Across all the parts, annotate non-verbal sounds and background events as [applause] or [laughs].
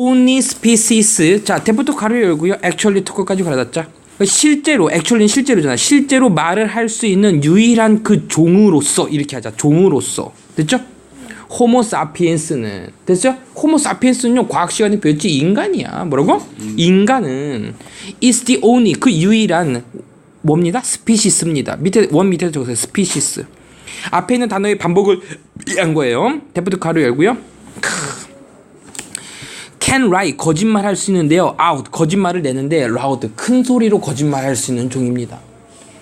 only species 자 대부터 가로 열고요. actually 토크까지 갈아놨자 실제로 actually는 실제로잖아. 실제로 말을 할 수 있는 유일한 그 종으로서 이렇게 하자. 종으로서. 됐죠? 호모 사피엔스는. 됐죠? 호모 사피엔스는요 과학 시간에 배웠지 인간이야. 뭐라고? 인간은 is the only 그 유일한 뭡니다? 스피시스입니다. 밑에 원 밑에 적으세요. 스피시스. 앞에 있는 단어의 반복을 한 거예요. 대부터 가로 열고요 can lie 거짓말 할 수 있는데요. out 거짓말을 내는데 loud 큰 소리로 거짓말 할 수 있는 종입니다.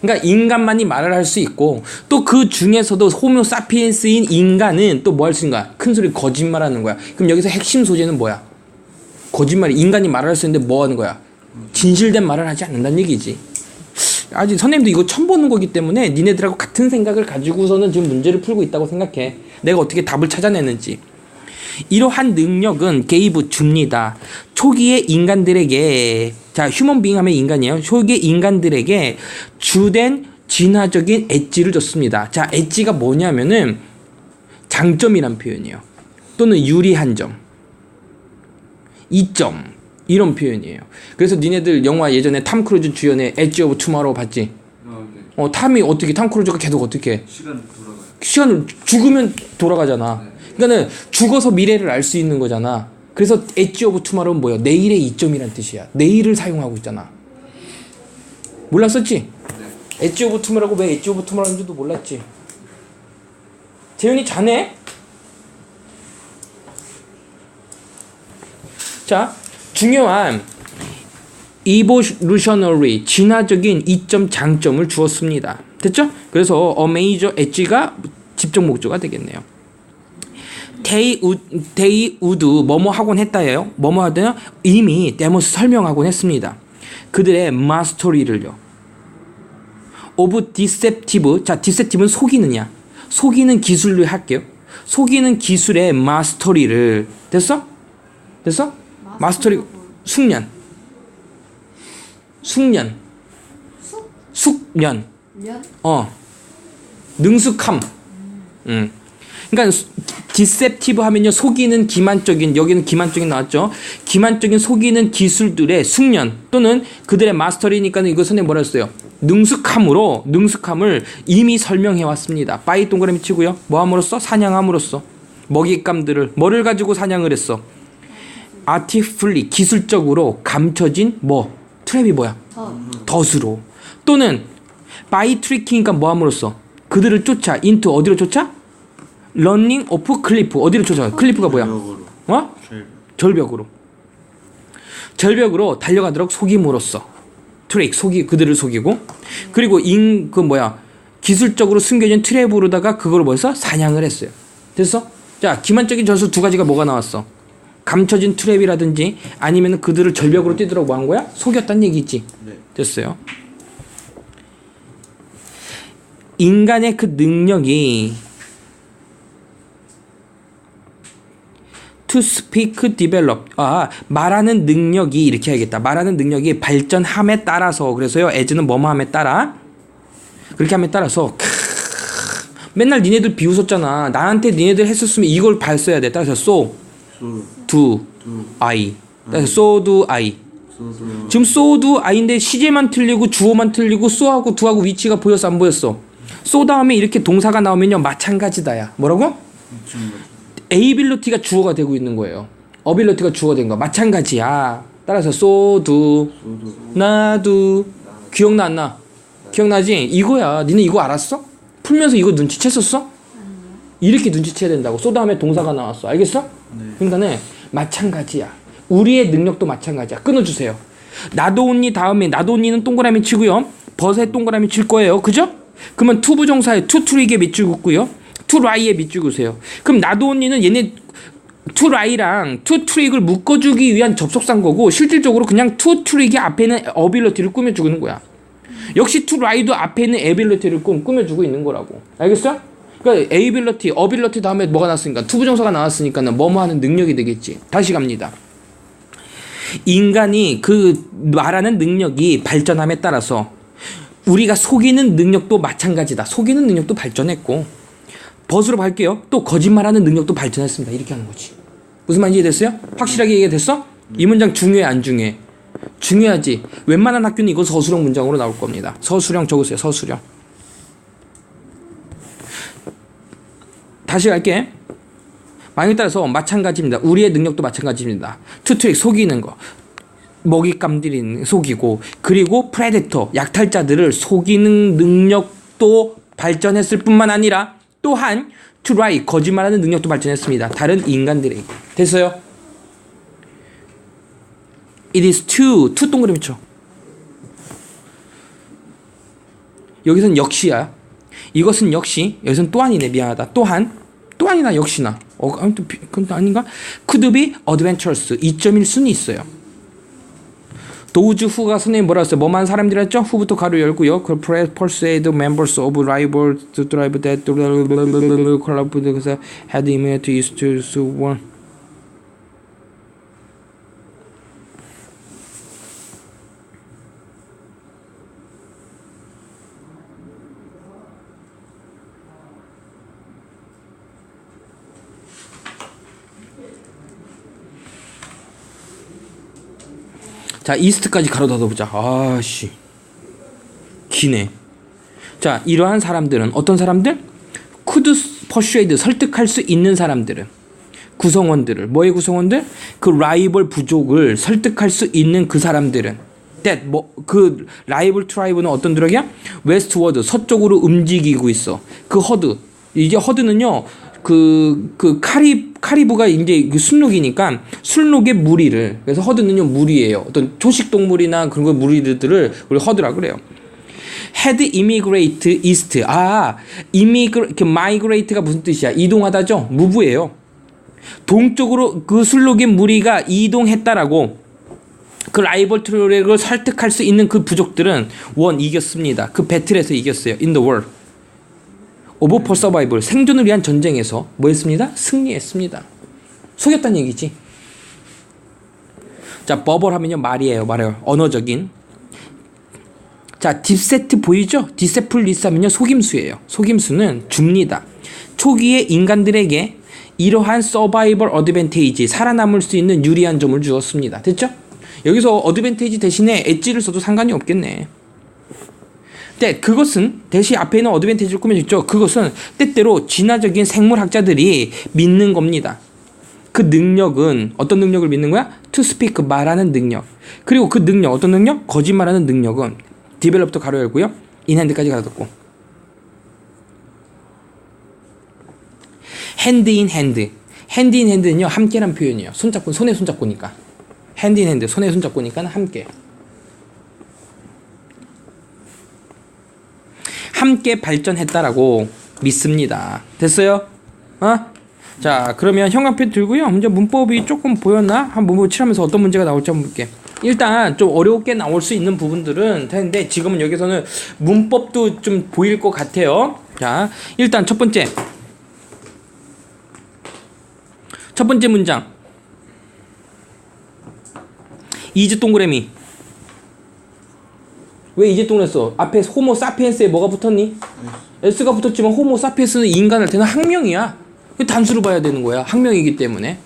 그러니까 인간만이 말을 할 수 있고 또 그 중에서도 호모 사피엔스인 인간은 또 뭐 할 수 있는가? 큰 소리 거짓말하는 거야. 그럼 여기서 핵심 소재는 뭐야? 거짓말이 인간이 말을 할 수 있는데 뭐 하는 거야? 진실된 말을 하지 않는다는 얘기지. 아직 선생님도 이거 처음 보는 거기 때문에 니네들하고 같은 생각을 가지고서는 지금 문제를 풀고 있다고 생각해. 내가 어떻게 답을 찾아내는지. 이러한 능력은 게이브 줍니다. 초기의 인간들에게 자 휴먼 빙 하면 인간이에요. 초기의 인간들에게 주된 진화적인 엣지를 줬습니다. 자 엣지가 뭐냐면은 장점이란 표현이에요. 또는 유리한 점, 이점 이런 표현이에요. 그래서 니네들 영화 예전에 탐 크루즈 주연의 엣지 오브 투마로우 봤지? 아, 네. 어 탐이 어떻게 탐 크루즈가 계속 어떻게 시간 돌아가요. 시간을 죽으면 돌아가잖아. 그러니까는 죽어서 미래를 알 수 있는 거잖아. 그래서 엣지 오브 투마로는 뭐야? 내일의 이점이란 뜻이야. 내일을 사용하고 있잖아. 몰랐었지? 엣지 오브 투마로고 왜 엣지 오브 투마로인지도 몰랐지? 재윤이 자네? 자, 중요한 evolutionary 진화적인 이점 장점을 주었습니다. 됐죠? 그래서 major 엣지가 집중 목조가 되겠네요. They would, they would 뭐뭐 하곤 했다예요. 뭐뭐 하더냐 이미 데모스 설명하곤 했습니다. 그들의 마스터리를요. of deceptive 자 deceptive는 속이느냐 속이는 기술로 할게요. 속이는 기술의 마스터리를 됐어? 됐어? 마스터리 숙련 숙련 쑥? 숙련 면? 어 능숙함 음 그러니까 디셉티브 하면요 속이는 기만적인 여기는 기만적인 나왔죠? 기만적인 속이는 기술들의 숙련 또는 그들의 마스터리니까 이거 선생님 뭐라 했어요? 능숙함으로 능숙함을 이미 설명해 왔습니다. 빠이 동그라미 치고요. 뭐 함으로써? 사냥함으로써. 먹잇감들을 뭐를 가지고 사냥을 했어? 아티플리 기술적으로 감춰진 뭐? 트랩이 뭐야? 더. 덫으로. 또는 바이 트리킹이니까 뭐 함으로써? 그들을 쫓아 인투 어디로 쫓아? 러닝 오프 클리프 어디로 쫓아? 클리프가 뭐야? 역으로. 어? 절. 절벽 으로 절벽으로 달려가도록 속임으로써 트릭 속이 그들을 속이고 그리고 인 그 뭐야 기술적으로 숨겨진 트랩 으로다가 그걸 뭐해서 사냥을 했어요. 됐어? 자 기만적인 전술 두 가지가 뭐가 나왔어? 감춰진 트랩이라든지 아니면 그들을 절벽으로 뛰도록 뭐 한 거야? 속였단 얘기지. 네. 됐어요. 인간의 그 능력이 to speak develop 아 말하는 능력이 이렇게 해야겠다 말하는 능력이 발전함에 따라서 그래서요 as는 뭐뭐함에 따라 그렇게 함에 따라서 크, 맨날 니네들 비웃었잖아 나한테 니네들 했었으면 이걸 발써야 돼 따라서 so 소. do 두. I 따라서 so do I. 지금 소도 아인데 시제만 틀리고 주어만 틀리고 쏘하고 두하고 위치가 보였어 안 보였어? 쏘 다음에 이렇게 동사가 나오면요 마찬가지다야. 뭐라고? 지금 에이빌리티가 주어가 되고 있는 거예요. 어빌리티가 주어가 된 거. 마찬가지야. 따라서 소도. 나도 기억나 안 나? 기억나지? 이거야. 니네 이거 알았어? 풀면서 이거 눈치챘었어? 이렇게 눈치채야 된다고. 쏘 다음에 동사가 나왔어. 알겠어? 네. 그러니까는 마찬가지야. 우리의 능력도 마찬가지야. 끊어주세요. 나도 언니 다음에 나도 언니는 동그라미 치고요. 버섯에 동그라미 칠 거예요. 그죠? 그러면 투 부정사에 투 트릭에 밑줄 긋고요. 투 라이에 밑줄 긋으세요. 그럼 나도 언니는 얘네 투 라이랑 투 트릭을 묶어주기 위한 접속사인 거고 실질적으로 그냥 투 트릭이 앞에는 어빌러티를 꾸며주는 거야. 역시 투 라이도 앞에는 에빌러티를 꾸- 꾸며주고 있는 거라고. 알겠어? 그러니까 에이빌러티, 어빌러티 다음에 뭐가 나왔으니까 투 부정사가 나왔으니까는 뭐뭐 하는 능력이 되겠지. 다시 갑니다. 인간이 그 말하는 능력이 발전함에 따라서 우리가 속이는 능력도 마찬가지다. 속이는 능력도 발전했고 벗으로 갈게요. 또 거짓말하는 능력도 발전했습니다. 이렇게 하는 거지. 무슨 말인지 이해됐어요? 확실하게 이해됐어? 이 문장 중요해 안 중요해? 중요하지. 웬만한 학교는 이거 서술형 문장으로 나올 겁니다. 서술형 적으세요. 서술형. 다시 갈게. 만약에 따라서 마찬가지입니다. 우리의 능력도 마찬가지입니다. 투트릭 속이는 거. 먹잇감들인 속이고 그리고 프레데터 약탈자들을 속이는 능력도 발전했을 뿐만 아니라 또한 트라이 거짓말하는 능력도 발전했습니다. 다른 인간들에게 됐어요? It is to to 동그라미 쳐. 여기선 역시야. 이것은 역시 여기선 또한이네 미안하다. 또한 또한이나 역시나. 어 아무튼 비- 그건 또 아닌가? Could be adventurous 이점일 수는 있어요. 도우즈 후가 선생님 뭐라 했어요? 뭐만 사람들이었죠? 후부터 가로 열고요. 그 persuade members of rival to drive that club 그래서 is to so one. 자 이스트까지 가로 닫아보자. 아씨 기네. 자 이러한 사람들은 어떤 사람들? 쿠드 퍼슈에이드 설득할 수 있는 사람들은 구성원들을 뭐의 구성원들? 그 라이벌 부족을 설득할 수 있는 그 사람들은 that 뭐그 라이벌 트라이브는 어떤 드럭이야? 웨스트워드 서쪽으로 움직이고 있어. 그 허드 이제 허드는요. 그, 그, 카리, 카리브가 이제 그 순록이니까 순록의 무리를, 그래서 허드는요, 무리예요. 어떤 초식 동물이나 그런 거 무리들을 우리 허드라 그래요. 헤드 이미그레이트 이스트. 아, 그 마이그레이트가 무슨 뜻이야? 이동하다죠? 무브예요. 동쪽으로 그 순록의 무리가 이동했다라고 그 라이벌 트랙을 설득할 수 있는 그 부족들은 원 이겼습니다. 그 배틀에서 이겼어요. In the world. 오버 포 서바이벌 생존을 위한 전쟁에서 뭐 했습니다? 승리했습니다. 속였다는 얘기지. 자, 버벌 하면요 말이에요. 말이에요. 언어적인. 자, 딥세트 보이죠? 디세플리스 하면요 속임수예요. 속임수는 줍니다. 초기에 인간들에게 이러한 서바이벌 어드밴테이지 살아남을 수 있는 유리한 점을 주었습니다. 됐죠? 여기서 어드밴테이지 대신에 엣지를 써도 상관이 없겠네. 네, 그것은 대신 앞에 있는 어드밴테이지를 꾸며줬죠. 그것은 때때로 진화적인 생물학자들이 믿는 겁니다. 그 능력은 어떤 능력을 믿는 거야? Speak 말하는 능력. 그리고 그 능력 어떤 능력? 거짓말하는 능력은 디벨롭도 가로 열고요. 인핸드까지 가뒀고. 핸드 인 핸드. 핸드 인 핸드는요. 함께란 표현이에요. 손잡고 손에 손잡고니까. 핸드 인 핸드 손에 손잡고니까 함께. 함께 발전했다라고 믿습니다. 됐어요? 어? 자, 그러면 형광펜 들고요. 먼저 문법이 조금 보였나? 한 문법 칠하면서 어떤 문제가 나올지 한번 볼게. 일단 좀 어렵게 나올 수 있는 부분들은 되는데 지금은 여기서는 문법도 좀 보일 것 같아요. 자, 일단 첫 번째. 첫 번째 문장. 이즈 동그라미. 왜 이제 동그랬어? 앞에 호모 사피엔스에 뭐가 붙었니? S가 붙었지만 호모 사피엔스는 인간한테는 학명이야. 이거 단수로 봐야 되는 거야. 학명이기 때문에.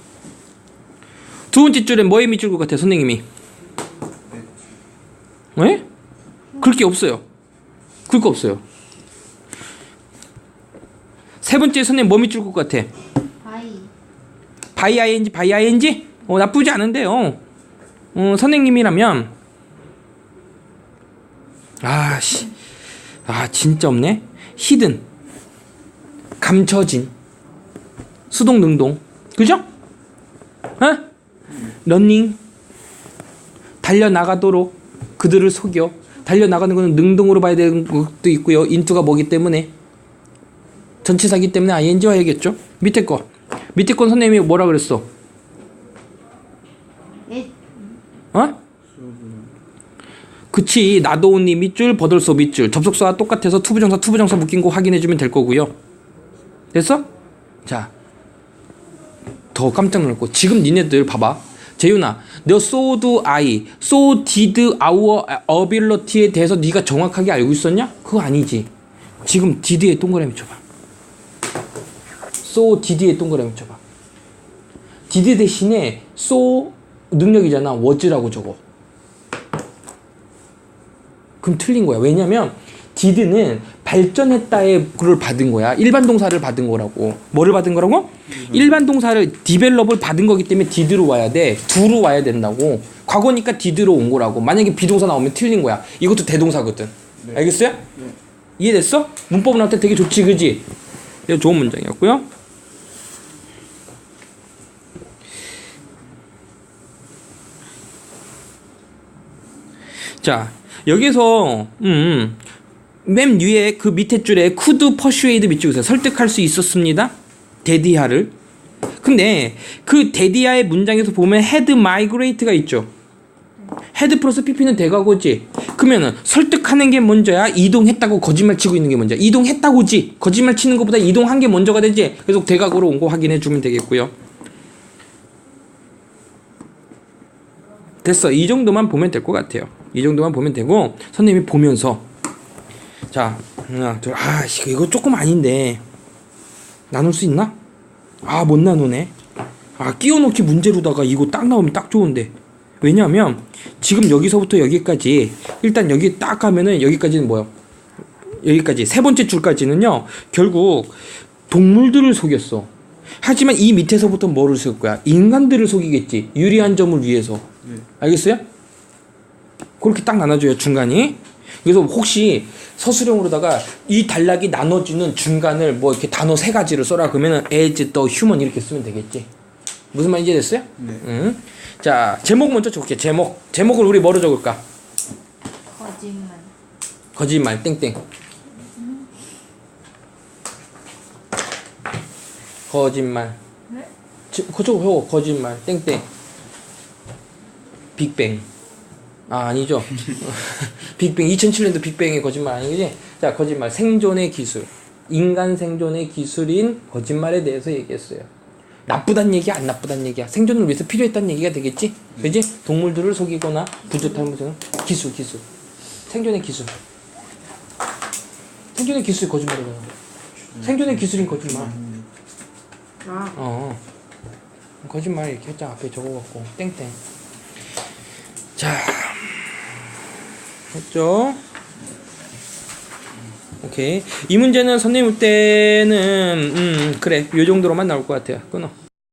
두 번째 줄에 뭐에 밑줄 것 같아, 선생님이? 왜? 그럴 게 없어요. 그럴 거 없어요. 세 번째 선생님 뭐 밑줄 것 같아? 바이 바이 아이엔지 바이 아이엔지? 어 나쁘지 않은데요. 어 선생님이라면 아씨 아 진짜 없네. 히든 감춰진 수동 능동 그죠? 어? 런닝 달려 나가도록 그들을 속여 달려 나가는 거는 능동으로 봐야 되는 것도 있고요. 인투가 뭐기 때문에 전치사기 때문에 ing 와야겠죠. 밑에 거 밑에 건 선생님이 뭐라 그랬어? 넷 어? 그치 나도온니 밑줄 버들소 밑줄 접속사와 똑같아서 투부정사 투부정사 묶인 거 확인해주면 될 거고요 됐어? 자 더 깜짝 놀랐고 지금 니네들 봐봐 재윤아 너 so do I so did our ability에 대해서 네가 정확하게 알고 있었냐? 그거 아니지 지금 did에 동그라미 쳐봐 so did에 동그라미 쳐봐 did 대신에 so 능력이잖아. was라고 적어. 그럼 틀린 거야. 왜냐면 did는 발전했다의 를 받은 거야. 일반 동사를 받은 거라고. 뭐를 받은 거라고? 일반 동사를 디벨롭을 받은 거기 때문에 did로 와야 돼. do로 와야 된다고. 과거니까 did로 온 거라고. 만약에 비동사 나오면 틀린 거야. 이것도 대동사거든. 네. 알겠어요? 네. 이해됐어? 문법 나올 때 되게 좋지, 그지? 이거 좋은 문장이었고요. 자, 여기서 음, 맨 위에 그 밑에 줄에 could persuade 밑줄 그어요 설득할 수 있었습니다. 데디아를. 근데 그 데디아의 문장에서 보면 had migrate가 있죠. 헤드 플러스 PP는 대과거지. 그러면은 설득하는 게 먼저야. 이동했다고 거짓말 치고 있는 게 먼저야. 이동했다고지. 거짓말 치는 것보다 이동한 게 먼저가 되지. 그래서 대각으로 온 거 확인해 주면 되겠고요. 됐어. 이 정도만 보면 될 것 같아요. 이 정도만 보면 되고 선생님이 보면서 자 하나 둘 아, 씨, 이거 조금 아닌데 나눌 수 있나? 아 못 나누네. 아 끼워놓기 문제로다가 이거 딱 나오면 딱 좋은데. 왜냐하면 지금 여기서부터 여기까지 일단 여기 딱 가면은 여기까지는 뭐요? 여기까지 세 번째 줄까지는요 결국 동물들을 속였어. 하지만 이 밑에서부터 뭐를 속일 거야? 인간들을 속이겠지. 유리한 점을 위해서. 네. 알겠어요? 그렇게 딱 나눠줘요 중간이. 그래서 혹시 서술형으로다가 이 단락이 나눠지는 중간을 뭐 이렇게 단어 세 가지를 써라 그러면은 as, the, human 이렇게 쓰면 되겠지. 무슨 말인지 됐어요? 네. 응. 자 제목 먼저 적을게. 제목. 제목을 우리 뭐로 적을까? 거짓말. 거짓말 땡땡. 거짓말. 네? 지- 그쪽 혀 거짓말 땡땡. 빅뱅. 아 아니죠. [laughs] 빅뱅 2007년도 빅뱅의 거짓말 아니지? 자 거짓말. 생존의 기술. 인간 생존의 기술인 거짓말에 대해서 얘기했어요. 나쁘단 얘기야 안 나쁘단 얘기야? 생존을 위해서 필요했다는 얘기가 되겠지? 그지? 동물들을 속이거나 부족한 무슨 기술 기술. 생존의 기술. 생존의 기술 거짓말이잖아 생존의 기술인 거짓말. 아, 어. 거짓말 이렇게 했잖아. 앞에 적어갖고. 땡땡. 자 했죠? 오케이. 이 문제는 선생님 올 때는 음 그래. 요 정도로만 나올 것 같아요. 끊어